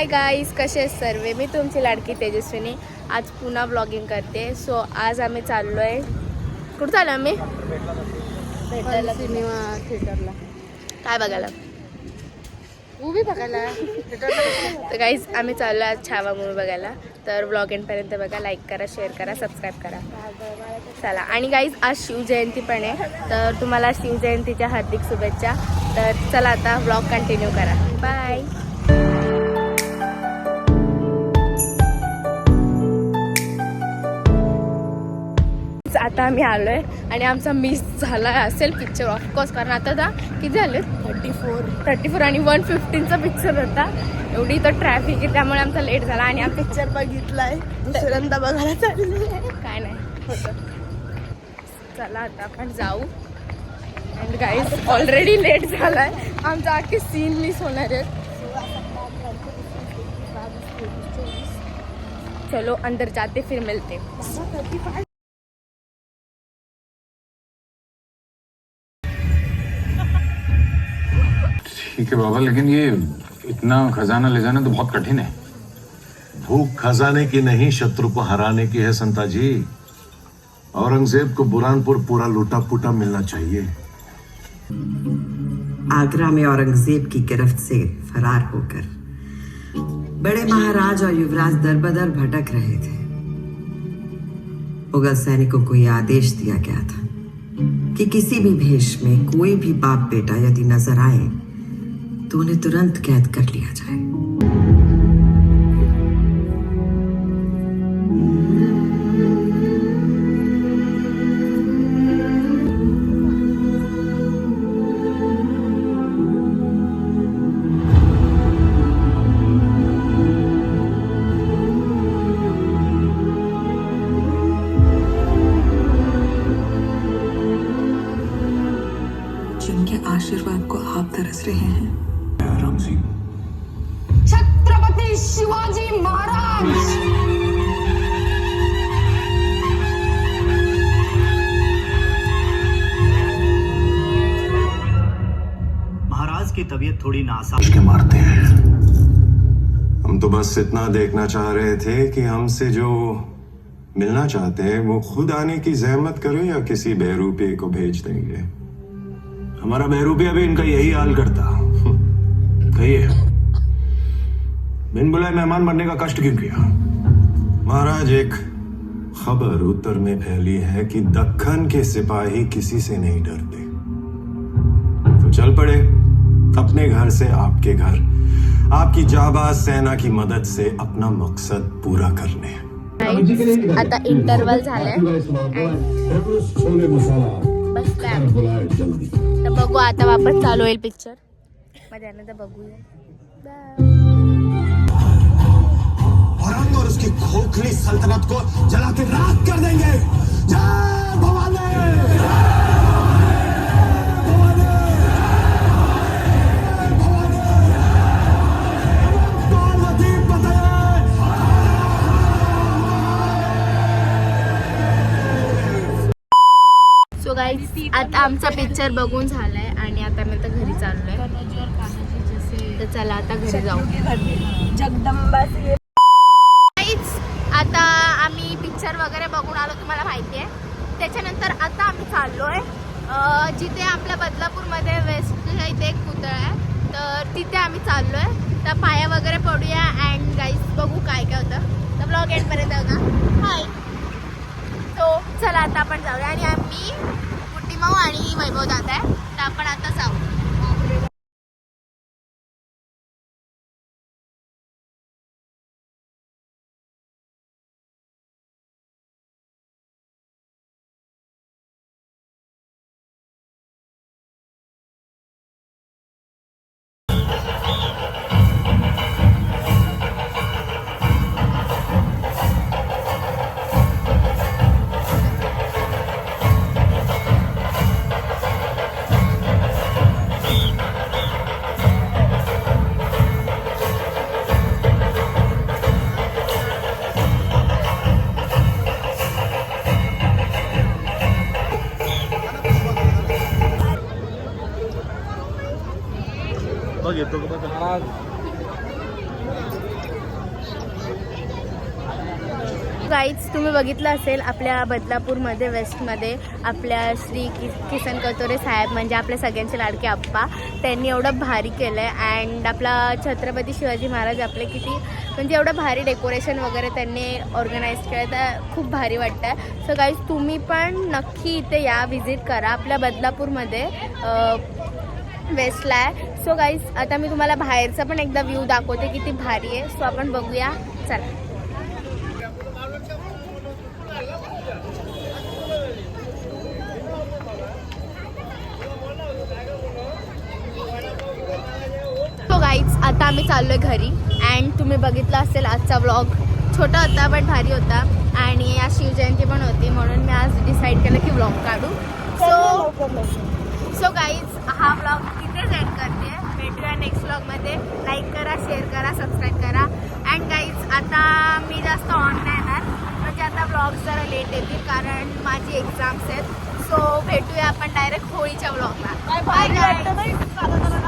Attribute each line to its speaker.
Speaker 1: Hi guys कसे सर्व? मी तुमची लाडकी तेजस्विनी. आज पुन्हा ब्लॉगिंग करते. सो आज आम्ही चाललो आहे कुठं चाललो आम्ही? भेटायला.
Speaker 2: सिनेमा थिएटरला.
Speaker 1: काय बघायला?
Speaker 2: उभी बघायला.
Speaker 1: तर गाईज आम्ही चाललो आज छावा मूवी बघायला. तर ब्लॉग एंडपर्यंत बघा लाईक करा शेअर करा सबस्क्राईब करा. चला. आणि गाईज आज शिवजयंती पण आहे. तर तुम्हाला शिवजयंतीच्या हार्दिक शुभेच्छा. तर चला आता ब्लॉग कंटिन्यू करा. बाय आता आम्ही आलोय आणि आमचा मिस झाला असेल पिक्चर ऑफकोर्स कारण आता दा किती झाले थर्टी फोर थर्टी फोर आणि वन फिफ्टीनचा पिक्चर होता. एवढी तर ट्रॅफिक आहे त्यामुळे आमचा लेट झाला आणि आम्ही पिक्चर बघितलाय. दुसऱ्यांदा बघायला चालले काय नाही होतं. चला आता आपण जाऊ. अँड गाईज ऑलरेडी लेट झालाय. आमचा अख्खे सीन मिस होणार आहेत चलो अंदर जाते फिर मिलते.
Speaker 3: ठीक है बाबा लेकिन ये इतना खजाना ले जाना तो बहुत कठिन है।
Speaker 4: भूख खजाने की नहीं शत्रु को हराने की है संता जी। औरंगज़ेब को बुरहानपुर पूरा लूटा पुटा मिलना चाहिए।
Speaker 5: आगरा में औरंगज़ेब की गिरफ्त से फरार होकर बड़े महाराज और युवराज दरबदर भटक रहे थे। मुगल सैनिकों को यह आदेश दिया गया था कि किसी भी भेष में कोई भी बाप बेटा यदि नज़र आए तो उन्हें तुरंत कैद कर लिया जाए।
Speaker 6: जिनके आशीर्वाद को आप तरस रहे हैं
Speaker 3: राम सिंह
Speaker 6: छत्रपति शिवाजी महाराज।
Speaker 7: महाराज की तबीयत थोड़ी नासाज
Speaker 4: के मारते हैं। हम तो बस इतना देखना चाह रहे थे कि हमसे जो मिलना चाहते हैं वो खुद आने की जहमत करें या किसी बहरूपे को भेज देंगे।
Speaker 7: हमारा बहरूपिया भी इनका यही हाल करता। बिन बुलाए मेहमान बनने का कष्ट क्यों किया?
Speaker 4: महाराज एक खबर उत्तर में फैली है कि दक्खन के सिपाही किसी से नहीं डरते। तो चल पड़े अपने घर से आपके घर। आपकी जाबाज सेना की मदद से अपना मकसद पूरा करने
Speaker 1: आता इंटरवल झालाय। बस तर बघू आता वापस चालू होईल पिक्चरमध्ये आनंद बघूया.
Speaker 4: औरंग और उसकी खोखली सल्तनत को जला के राख कर देंगे। जय भवानी!
Speaker 1: सो गाईज आता आमचा पिक्चर बघून झालाय आणि आता मी आता घरी चाललोय. तर चला आता घरी जाऊ. जगदंबा आता आम्ही पिक्चर वगैरे बघून आलो तुम्हाला माहिती आहे. त्याच्यानंतर आता आम्ही चाललोय आहे जिथे आपल्या बदलापूरमध्ये वेस्ट इथे एक पुतळा आहे. तर तिथे आम्ही चाललोय. तर पाया वगैरे पडूया अँड गाईज बघू काय काय होतं. तर ब्लॉग एंडपर्यंत बघा. हाय तो चला आता आपण जाऊया. आणि आम्ही गुड्डी माऊ आणि वैभव दादा आहे. तर आपण आता जाऊ.
Speaker 7: भाव
Speaker 1: गाईज तुम्ही बघितलं असेल आपल्या बदलापूरमध्ये वेस्टमध्ये आपल्या श्री कि किसन कतोरे साहेब म्हणजे आपल्या सगळ्यांचे लाडके आप्पा त्यांनी एवढं भारी केलं आहे अँड आपला छत्रपती शिवाजी महाराज आपले किती म्हणजे एवढं भारी डेकोरेशन वगैरे त्यांनी ऑर्गनाईज केलं तर खूप भारी वाटतं आहे सो गाईज तुम्ही पण नक्की इथे या व्हिजिट करा. आपल्या बदलापूरमध्ये वेस्टला आहे. सो गाईज आता मी तुम्हाला बाहेरचा पण एकदा व्ह्यू दाखवते किती भारी आहे. सो आपण बघूया. चला. सो गाईज आता आम्ही चाललो आहे घरी. अँड तुम्ही बघितलं असेल आजचा व्लॉग छोटा होता बट भारी होता. आणि आज शिवजयंती पण होती म्हणून मी आज डिसाईड केलं की व्लॉग काढू. सो सो गाईज हा व्लॉग इथेच एंड करते. भेटूया नेक्स्ट ब्लॉगमध्ये लाईक करा शेअर करा सबस्क्राईब करा. अँड गाईज आता मी जास्त ऑन नाही येणार म्हणजे आता ब्लॉग्स जरा लेट येतील कारण माझी एक्झाम्स आहेत. सो भेटूया आपण डायरेक्ट होळीच्या ब्लॉगला बाय बाय